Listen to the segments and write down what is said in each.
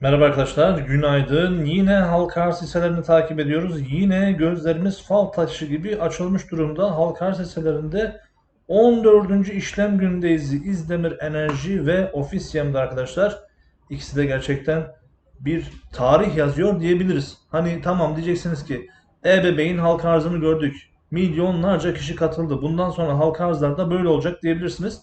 Merhaba arkadaşlar, günaydın. Yine halka arz hisselerini takip ediyoruz. Yine gözlerimiz fal taşı gibi açılmış durumda. Halka arz hisselerinde 14. işlem günündeyiz. İzdemir Enerji ve Ofisyem'de arkadaşlar. İkisi de gerçekten bir tarih yazıyor diyebiliriz. Hani tamam diyeceksiniz ki e-bebeğin halka arzını gördük. Milyonlarca kişi katıldı. Bundan sonra halka arzlarda böyle olacak diyebilirsiniz.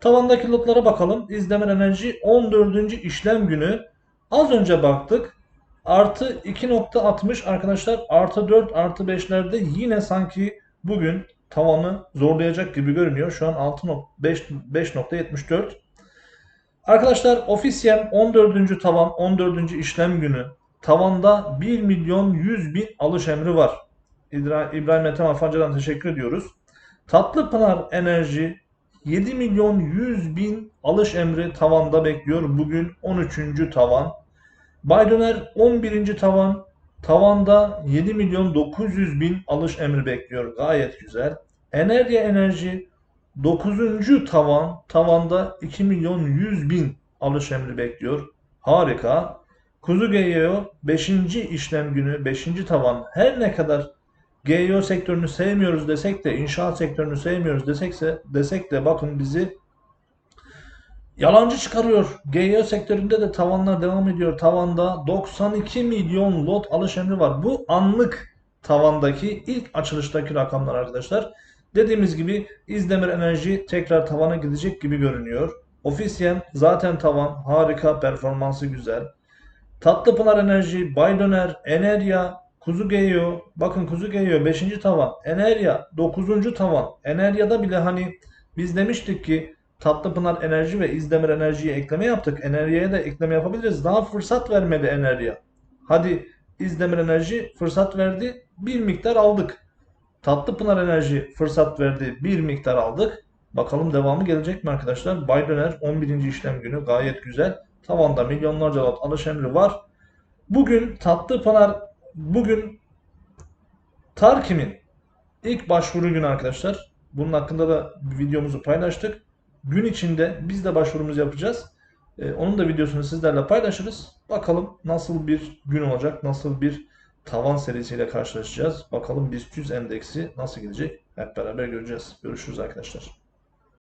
Tavandaki lotlara bakalım. İzdemir Enerji 14. işlem günü Az önce baktık. Artı 2.60 arkadaşlar artı 4 artı 5'lerde yine sanki bugün tavanı zorlayacak gibi görünüyor. Şu an 6.5.74. Arkadaşlar Ofisyem 14. tavan 14. işlem günü. Tavanda 1 milyon 100 bin alış emri var. İbra- İbrahim Ethem Afancı'dan teşekkür ediyoruz. Tatlıpınar Enerji 7 milyon 100 bin alış emri tavanda bekliyor. Bugün 13. tavan. Baydöner 11. tavan. Tavanda 7 milyon 900 bin alış emri bekliyor. Gayet güzel. Enerji Enerji 9. tavan. Tavanda 2 milyon 100 bin alış emri bekliyor. Harika. Kuzu GYO 5. işlem günü 5. tavan. Her ne kadar GYO sektörünü sevmiyoruz desek de inşaat sektörünü sevmiyoruz desekse desek de bakın bizi Yalancı çıkarıyor. GYO sektöründe de tavanlar devam ediyor. Tavanda 92 milyon lot alış emri var. Bu anlık tavandaki ilk açılıştaki rakamlar arkadaşlar. Dediğimiz gibi İzdemir Enerji tekrar tavana gidecek gibi görünüyor. Ofisyen zaten tavan harika performansı güzel. Tatlıpınar Enerji, Baydöner, Enerya, Kuzu GYO. Bakın Kuzu GYO 5. tavan. Enerya 9. tavan. Enerya'da bile hani biz demiştik ki Tatlıpınar Enerji ve İzdemir Enerji'ye ekleme yaptık. Enerjiye de ekleme yapabiliriz. Daha fırsat vermedi Enerji. Hadi İzdemir Enerji fırsat verdi. Bir miktar aldık. Tatlıpınar Enerji fırsat verdi. Bir miktar aldık. Bakalım devamı gelecek mi arkadaşlar? Baydöner 11. işlem günü gayet güzel. Tavanda milyonlarca lot alış emri var. Bugün Tatlıpınar bugün Tarkim'in ilk başvuru günü arkadaşlar. Bunun hakkında da videomuzu paylaştık. Gün içinde biz de başvurumuzu yapacağız. Ee, onun da videosunu sizlerle paylaşırız. Bakalım nasıl bir gün olacak, nasıl bir tavan serisiyle karşılaşacağız. Bakalım BIST 100 endeksi nasıl gidecek hep beraber göreceğiz. Görüşürüz arkadaşlar.